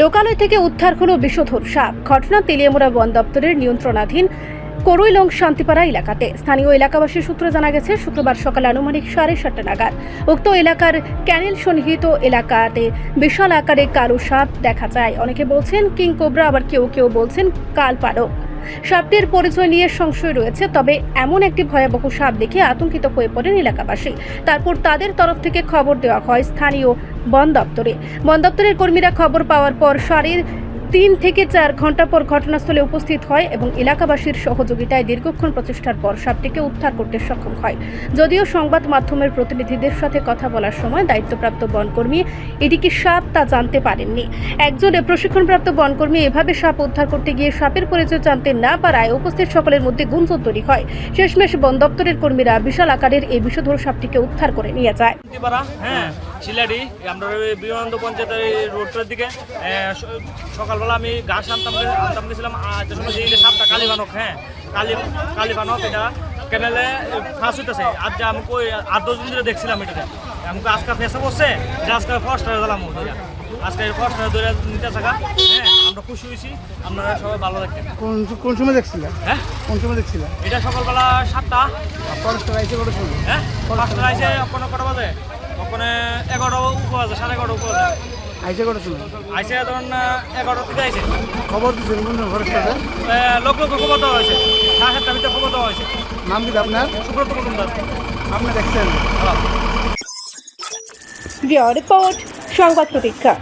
লোকালয় থেকে উদ্ধার হল বিষধর সাপ। ঘটনা তেলিয়ামুড়া বন দপ্তরের নিয়ন্ত্রণাধীন করৈলং শান্তিপাড়া এলাকাতে। স্থানীয় এলাকাবাসী সূত্রে জানা গেছে, শুক্রবার সকাল আনুমানিক সাড়ে সাতটা নাগাদ উক্ত এলাকার ক্যানেল সন্নিহিত এলাকাতে বিশাল আকারে কালো সাপ দেখা যায়। অনেকে বলছেন কিং কোবরা, আবার কেউ কেউ বলছেন কাল পালক সাপটির পরিচয় নিয়ে সংশয় রয়েছে, তবে এমন একটি ভয়াবহ সাপ দেখে আতঙ্কিত হয়ে পড়েন এলাকাবাসী। তারপর তাদের তরফ থেকে খবর দেওয়া হয় স্থানীয় বন দপ্তরে। বন দপ্তরের কর্মীরা খবর পাওয়ার পর সারির তিন থেকে চার ঘণ্টা পর ঘটনাস্থলে উপস্থিত হয় এবং এলাকাবাসীর সহযোগিতায় দীর্ঘক্ষণ প্রচেষ্টার পর সাপটিকে উদ্ধার করতে সক্ষম হয়। যদিও সংবাদ মাধ্যমের প্রতিনিধিদের সাথে কথা বলার সময় দায়িত্বপ্রাপ্ত বনকর্মী এটি কি সাপ তা জানতে পারেননি। একজন প্রশিক্ষণপ্রাপ্ত বনকর্মী এভাবে সাপ উদ্ধার করতে গিয়ে সাপের পরিচয় জানতে না পারায় উপস্থিত সকলের মধ্যে গুঞ্জন তৈরি হয়। শেষমেশ বন দপ্তরের কর্মীরা বিশাল আকারের এই বিষধর সাপটিকে উদ্ধার করে নিয়ে যায়। হ্যাঁ। শিলাডি আমরা বিমানন্দ পঞ্চায়েতের রোডটার দিকে সকালবেলা আমি ঘাস আনতাম আনতাম গেছিলাম সাপটা কালীবানক হ্যাঁ কালী কালীবানক এটা কেনেলে ফাঁস হইতেছে। আর যে আমি কই আট দশ দিন ধরে দেখছিলাম এটাতে আমাকে আজকে ফেসে বসছে যে আজকে ফার্স্ট ধরে। আজকে ফার্স্ট হয়ে ধরে নিতে থাকা। হ্যাঁ আমরা খুশি হয়েছি আপনারা সবাই ভালো থাকবেন। কোন কোন সময় দেখছিলেন? হ্যাঁ? কোন সময় দেখছিলেন? এটা সকালবেলা সাতটা। ফরেস্টার আইসে কত সময়? হ্যাঁ পাঁচটা আইসে ওখানে কটা বাজে। ওখানে এগারোটা উপর বাজে সাড়ে এগারোটা উপর বাজে আইসে কত সময়? আইসে ধরুন এগারোটা থেকে আইসে। খবর দিচ্ছেন কোন ফরেস্টারে এ, লোক লোক খবর দেওয়া হয়েছে। সাড়ে সাতটার ভিতরে খবর দেওয়া হয়েছে। নাম কি আপনার? সুব্রত মজুমদার। আপনি দেখছেন। রিপোর্ট সংবাদ প্রতীক্ষা।